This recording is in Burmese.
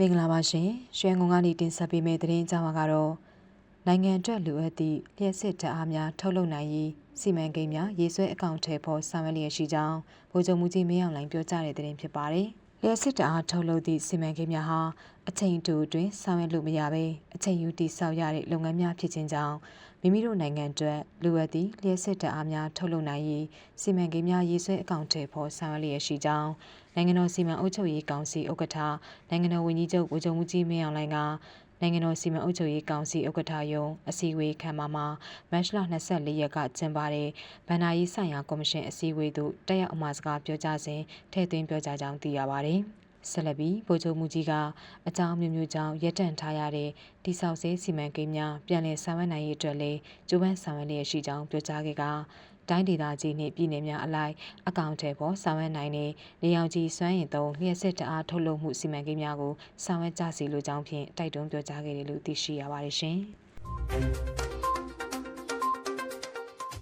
မင်္ဂလာပါရှင်ရွှေငုံကနေတင်ဆက်ပေးမယ့်သတင်းအကြောင်းကတော့နိုင်ငံအတွက်လိုအပ်သည့်လျှက်စစ်ဓာတ်အားများထုတ်လုပ်နိုင်ရေးစီမံကိန်းများရေးဆွဲအကောင့်ထဲပေါ်ဆောင်ရွက်လျက်ရှိကြောင်းဗိုလ်ချုပ်မှုကြီးမင်းအောင်လှိုင်ပြောကြားတဲ့သတင်းဖြစ်ပါတယ် လျှက်စစ်ဓာတ်အားထုတ်လုပ်သည့်စီမံကိန်းများဟာအချိန်တူအတွင်းဆောင်ရွက်လို့မရဘဲအချိန်ယူတည်ဆောက်ရတဲ့လုပ်ငန်းများဖြစ်ခြင်းကြောင့်မိမိတို့နိုင်ငံအတွက်လိုအပ်သည့်လျှက်စစ်ဓာတ်အားများထုတ်လုပ်နိုင်ရေးစီမံကိန်းများရေးဆွဲအကောင့်ထဲပေါ်ဆောင်ရွက်လျက်ရှိကြောင်းနိုင်ငံတော်စီမံအုပ်ချုပ်ရေးကောင်စီဥက္ကဋ္ဌနိုင်ငံတော်ဝန်ကြီးချုပ်ဗိုလ်ချုပ်မှုကြီးမင်းအောင်လှိုင်က နိုင်ငံတော်စီမံအုပ်ချုပ်ရေးကောင်စီဥက္ကဋ္ဌယုံအစည်းအဝေးခန်းမမှာမတ်လ24ရက်ကကျင်းပတဲ့ဗန္ဒာရေးဆိုင်ရာကော်မရှင်အစည်းအဝေးသို့တက်ရောက်အမှာစကားပြောကြားစဉ်ထည့်သွင်းပြောကြားကြောင်းသိရပါတယ်။ ဆက်လက်ပြီးဗိုလ်ချုပ်မှုကြီးကအကြောင်းမျိုးမျိုးကြောင့်ရပ်တန့်ထားရတဲ့တိဆောက်စေးစီမံကိန်းများပြန်လည်ဆောင်ရွက်နိုင်ရေးအတွက်လည်းကြိုးပမ်းဆောင်ရွက်လျက်ရှိကြောင်းပြောကြားခဲ့ကတိုင်းဒေသကြီးနှင့်ပြည်နယ်များအလိုက်အကောင့်ထဲပေါ်ဆောင်ရွက်နိုင်တဲ့နေအောင်ကြီးစွမ်းရည်သုံးလျှက်စစ်တအားထုတ်လုပ်မှုစီမံကိန်းများကိုဆောင်ရွက်ကြစီလိုကြောင်းဖြင့်တိုက်တွန်းပြောကြားခဲ့တယ်လို့သိရှိရပါတယ်ရှင်။